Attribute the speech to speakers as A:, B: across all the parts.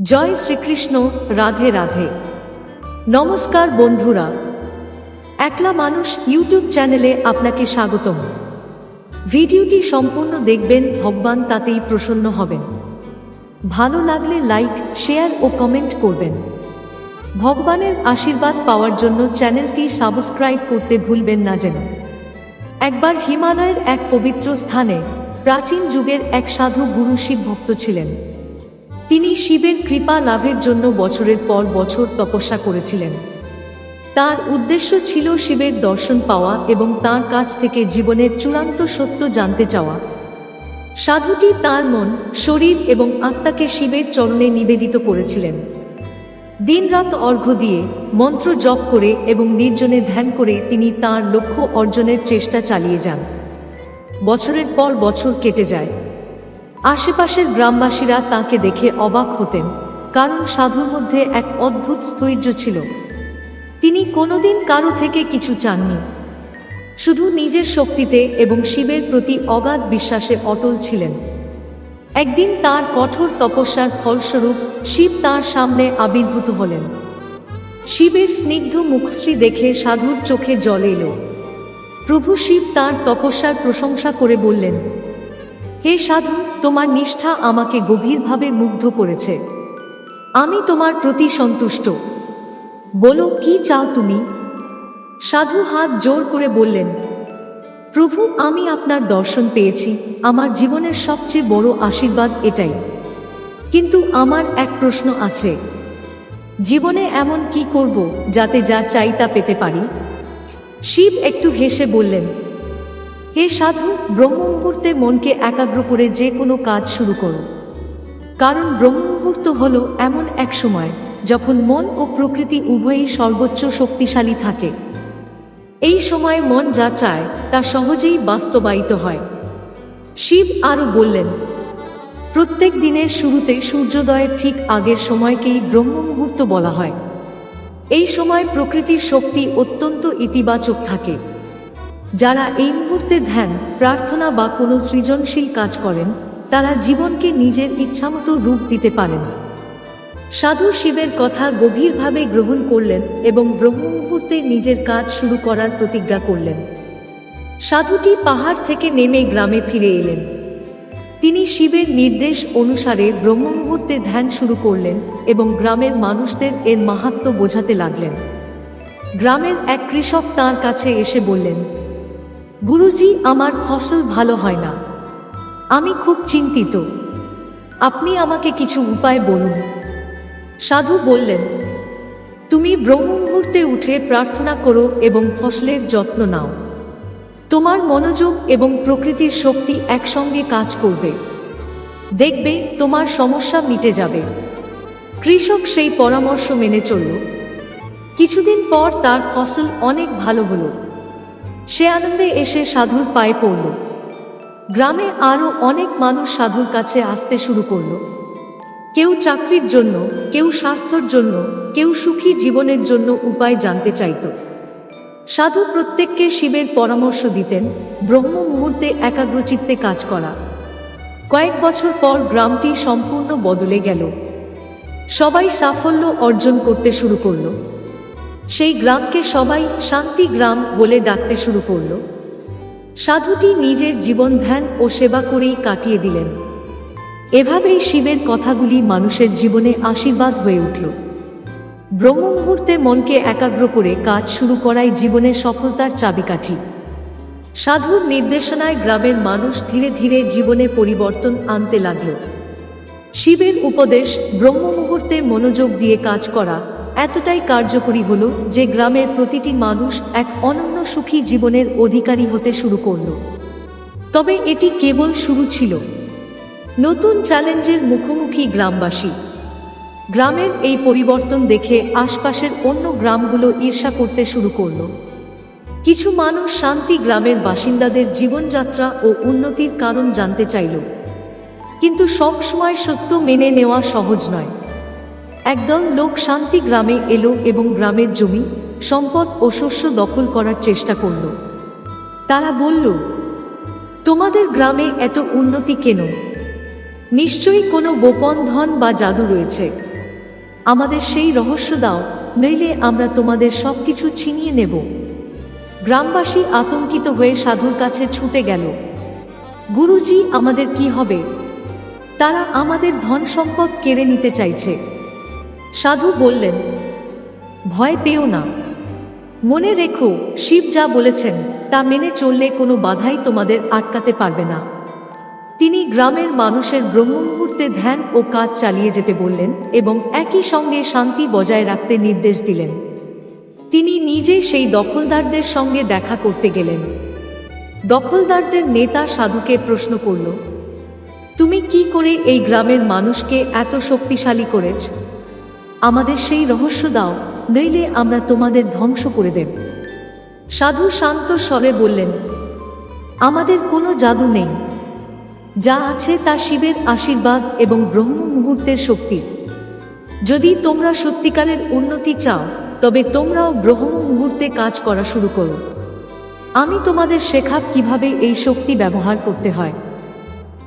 A: জয় শ্রীকৃষ্ণ, রাধে রাধে। নমস্কার বন্ধুরা। একলা মানুষ ইউটিউব চ্যানেলে আপনাকে স্বাগতম। ভিডিওটি সম্পূর্ণ দেখবেন, ভগবান তাতেই প্রসন্ন হবেন। ভালো লাগলে লাইক, শেয়ার ও কমেন্ট করবেন। ভগবানের আশীর্বাদ পাওয়ার জন্য চ্যানেলটি সাবস্ক্রাইব করতে ভুলবেন না যেন। একবার হিমালয়ের এক পবিত্র স্থানে প্রাচীন যুগের এক সাধু গুরু শিব ভক্ত ছিলেন। তিনি শিবের কৃপা লাভের জন্য বছরের পর বছর তপস্যা করেছিলেন। তার উদ্দেশ্য ছিল শিবের দর্শন পাওয়া এবং তার কাছ থেকে জীবনের চূড়ান্ত সত্য জানতে চাওয়া। সাধুটি তার মন, শরীর এবং আত্মাকে শিবের চরণে নিবেদিত করেছিলেন। দিনরাত অর্ঘ্য দিয়ে, মন্ত্র জপ করে এবং নির্জনে ধ্যান করে তিনি তার লক্ষ্য অর্জনের চেষ্টা চালিয়ে যান। বছরের পর বছর কেটে যায়। আশেপাশের গ্রামবাসীরা তাকে দেখে অবাক হতেন, কারণ সাধুর মধ্যে এক অদ্ভুত স্থৈর্য ছিল। তিনি কোনোদিন কারও থেকে কিছু চাননি। শুধু নিজের শক্তিতে এবং শিবের প্রতি অগাধ বিশ্বাসে অটল ছিলেন। একদিন তার কঠোর তপস্যার ফলস্বরূপ শিব তার সামনে আবির্ভূত হলেন। শিবের স্নিগ্ধ মুখশ্রী দেখে সাধুর চোখে জল এলো। প্রভু শিব তার তপস্যার প্রশংসা করে বললেন হে সাধু, তোমার নিষ্ঠা আমাকে গভীরভাবে মুগ্ধ করেছে। আমি তোমার প্রতি সন্তুষ্ট। বলো, কি চাও তুমি? সাধু হাত জোর করে বললেন, প্রভু, আমি আপনার দর্শন পেয়েছি। আমার জীবনের সবচেয়ে বড় আশীর্বাদ এটাই। কিন্তু আমার এক প্রশ্ন আছে। জীবনে এমন কি করব যাতে যা চাই তা পেতে পারি? শিব একটু হেসে বললেন হে সাধু ব্রহ্ম মুহূর্তে মনকে একাগ্র করে যে কোনো কাজ শুরু করো। কারণ ব্রহ্ম মুহূর্ত হল এমন এক সময় যখন মন ও প্রকৃতি উভয়ই সর্বোচ্চ শক্তিশালী থাকে। এই সময় মন যা চায় তা সহজেই বাস্তবায়িত হয়। শিব আরও বললেন, প্রত্যেক দিনের শুরুতে সূর্যোদয়ের ঠিক আগের সময়কেই ব্রহ্ম মুহূর্ত বলা হয়। এই সময় প্রকৃতির শক্তি অত্যন্ত ইতিবাচক থাকে। যারা এই মুহূর্তে ধ্যান, প্রার্থনা বা কোনো সৃজনশীল কাজ করেন, তারা জীবনকে নিজের ইচ্ছামতো রূপ দিতে পারেন। সাধু শিবের কথা গভীরভাবে গ্রহণ করলেন এবং ব্রহ্ম মুহূর্তে নিজের কাজ শুরু করার প্রতিজ্ঞা করলেন। সাধুটি পাহাড় থেকে নেমে গ্রামে ফিরে এলেন। তিনি শিবের নির্দেশ অনুসারে ব্রহ্ম মুহূর্তে ধ্যান শুরু করলেন এবং গ্রামের মানুষদের এর মাহাত্ম্য বোঝাতে লাগলেন। গ্রামের এক কৃষক তার কাছে এসে বললেন গুরুজি, আমার ফসল ভালো হয় না। আমি খুব চিন্তিত। আপনি আমাকে কিছু উপায় বলুন। সাধু বললেন, তুমি ব্রহ্ম মুহূর্তে উঠে প্রার্থনা করো এবং ফসলের যত্ন নাও। তোমার মনোযোগ এবং প্রকৃতির শক্তি একসঙ্গে কাজ করবে। দেখবে তোমার সমস্যা মিটে যাবে। কৃষক সেই পরামর্শ মেনে চলল। কিছুদিন পর তার ফসল অনেক ভালো হলো। সে আনন্দে এসে সাধুর পায়ে পড়ল। গ্রামে আরও অনেক মানুষ সাধুর কাছে আসতে শুরু করল। কেউ চাকরির জন্য, কেউ স্বাস্থ্যর জন্য, কেউ সুখী জীবনের জন্য উপায় জানতে চাইত। সাধু প্রত্যেককে শিবের পরামর্শ দিতেন, ব্রহ্ম মুহূর্তে একাগ্রচিত্তে কাজ করা। কয়েক বছর পর গ্রামটি সম্পূর্ণ বদলে গেল। সবাই সাফল্য অর্জন করতে শুরু করল। সেই গ্রামকে সবাই শান্তি গ্রাম বলে ডাকতে শুরু করল। সাধুটি নিজের জীবন ধ্যান ও সেবা করেই কাটিয়ে দিলেন। এভাবেই শিবের কথাগুলি মানুষের জীবনে আশীর্বাদ হয়ে উঠল। ব্রহ্ম মুহূর্তে মনকে একাগ্র করে কাজ শুরু করাই জীবনের সফলতার চাবিকাঠি। সাধুর নির্দেশনায় গ্রামের মানুষ ধীরে ধীরে জীবনে পরিবর্তন আনতে লাগল। শিবের উপদেশ ব্রহ্ম মুহূর্তে মনোযোগ দিয়ে কাজ করা এতটাই কার্যকরী হল যে গ্রামের প্রতিটি মানুষ এক অনন্য সুখী জীবনের অধিকারী হতে শুরু করল। তবে এটি কেবল শুরু ছিল। নতুন চ্যালেঞ্জের মুখোমুখি গ্রামবাসী। গ্রামের এই পরিবর্তন দেখে আশপাশের অন্য গ্রামগুলো ঈর্ষা করতে শুরু করল। কিছু মানুষ শান্তি গ্রামের বাসিন্দাদের জীবনযাত্রা ও উন্নতির কারণ জানতে চাইল। কিন্তু সবসময় সত্য মেনে নেওয়া সহজ নয়। একদল লোক শান্তি গ্রামে এলো এবং গ্রামের জমি, সম্পদ ও শস্য দখল করার চেষ্টা করল। তারা বলল, তোমাদের গ্রামে এত উন্নতি কেন? নিশ্চয়ই কোনো গোপন ধন বা জাদু রয়েছে। আমাদের সেই রহস্য দাও, নইলে আমরা তোমাদের সব কিছু ছিনিয়ে নেব। গ্রামবাসী আতঙ্কিত হয়ে সাধুর কাছে ছুটে গেল। গুরুজি, আমাদের কি হবে? তারা আমাদের ধন সম্পদ কেড়ে নিতে চাইছে। সাধু বললেন, ভয় পেও না। মনে রেখো, শিব যা বলেছেন, তা মেনে চললে কোনো বাধাই তোমাদের আটকাতে পারবে না। তিনি গ্রামের মানুষের ব্রহ্ম মুহূর্তে ধ্যান ও কাজ চালিয়ে যেতে বললেন এবং একই সঙ্গে শান্তি বজায় রাখতে নির্দেশ দিলেন। তিনি নিজে সেই দখলদারদের সঙ্গে দেখা করতে গেলেন। দখলদারদের নেতা সাধুকে প্রশ্ন করল, তুমি কি করে এই গ্রামের মানুষকে এত শক্তিশালী করেছ? আমাদের সেই রহস্য দাও, নইলে আমরা তোমাদের ধ্বংস করে দেব। সাধু শান্ত স্বরে বললেন, আমাদের কোনো জাদু নেই। যা আছে তা শিবের আশীর্বাদ এবং ব্রহ্ম মুহূর্তের শক্তি। যদি তোমরা সত্যিকারের উন্নতি চাও, তবে তোমরাও ব্রহ্ম মুহূর্তে কাজ করা শুরু করো। আমি তোমাদের শেখাব কীভাবে এই শক্তি ব্যবহার করতে হয়।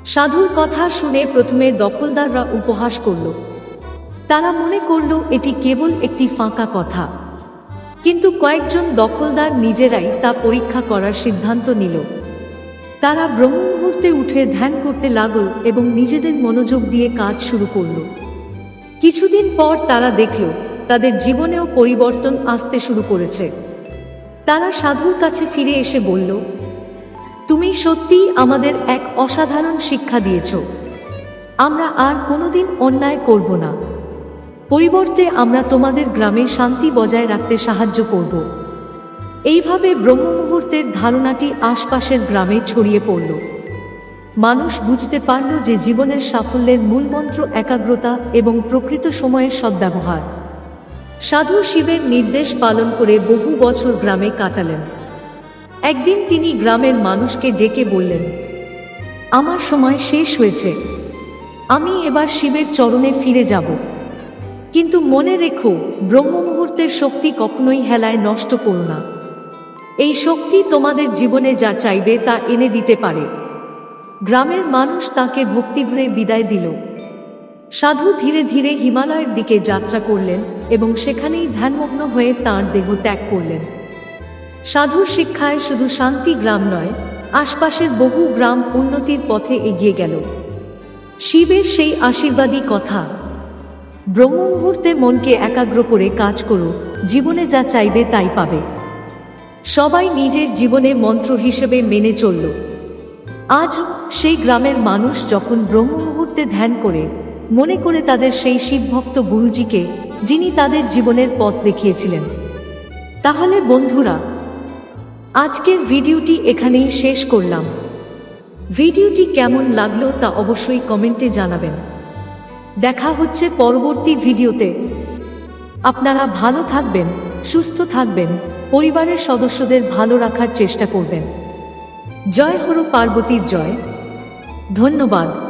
A: সাধুর কথা শুনে প্রথমে দখলদাররা উপহাস করল। তারা মনে করল এটি কেবল একটি ফাঁকা কথা। কিন্তু কয়েকজন দখলদার নিজেরাই তা পরীক্ষা করার সিদ্ধান্ত নিল। তারা ব্রহ্ম মুহূর্তে উঠে ধ্যান করতে লাগল এবং নিজেদের মনোযোগ দিয়ে কাজ শুরু করল। কিছুদিন পর তারা দেখল, তাদের জীবনেও পরিবর্তন আসতে শুরু করেছে। তারা সাধুর কাছে ফিরে এসে বলল, তুমি সত্যিই আমাদের এক অসাধারণ শিক্ষা দিয়েছ। আমরা আর কোনোদিন অন্যায় করব না। পরিবর্তে আমরা তোমাদের গ্রামে শান্তি বজায় রাখতে সাহায্য করব। এইভাবে ব্রহ্ম মুহূর্তের ধারণাটি আশপাশের গ্রামে ছড়িয়ে পড়ল। মানুষ বুঝতে পারল যে জীবনের সাফল্যের মূলমন্ত্র একাগ্রতা এবং প্রকৃত সময়ের সদ্ব্যবহার। সাধু শিবের নির্দেশ পালন করে বহু বছর গ্রামে কাটালেন। একদিন তিনি গ্রামের মানুষকে ডেকে বললেন, আমার সময় শেষ হয়েছে। আমি এবার শিবের চরণে ফিরে যাব। কিন্তু মনে রেখো ব্রহ্ম মুহূর্তের শক্তি কখনোই হেলায় নষ্ট করো না। এই শক্তি তোমাদের জীবনে যা চাইবে তা এনে দিতে পারে। গ্রামের মানুষ তাকে ভক্তিভরে বিদায় দিল। সাধু ধীরে ধীরে হিমালয়ের দিকে যাত্রা করলেন এবং সেখানেই ধ্যানমগ্ন হয়ে তাঁর দেহ ত্যাগ করলেন। সাধুর শিক্ষায় শুধু শান্তি গ্রাম নয়, আশপাশের বহু গ্রাম উন্নতির পথে এগিয়ে গেল। শিবের সেই আশীর্বাদী কথা ব্রহ্ম মুহূর্তে মনকে একাগ্র করে কাজ করো জীবনে যা চাইবে তাই পাবে। সবাই নিজের জীবনে মন্ত্র হিসেবে মেনে চলল। আজ সেই গ্রামের মানুষ যখন ব্রহ্ম মুহূর্তে ধ্যান করে, মনে করে তাদের সেই শিবভক্ত গুরুজিকে, যিনি তাদের জীবনের পথ দেখিয়েছিলেন। তাহলে বন্ধুরা, আজকের ভিডিওটি এখানেই শেষ করলাম। ভিডিওটি কেমন লাগল তা অবশ্যই কমেন্টে জানাবেন। দেখা হচ্ছে পরবর্তী ভিডিওতে। আপনারা ভালো থাকবেন, সুস্থ থাকবেন, পরিবারের সদস্যদের ভালো রাখার চেষ্টা করবেন। জয় হরু পার্বতীর জয়। ধন্যবাদ।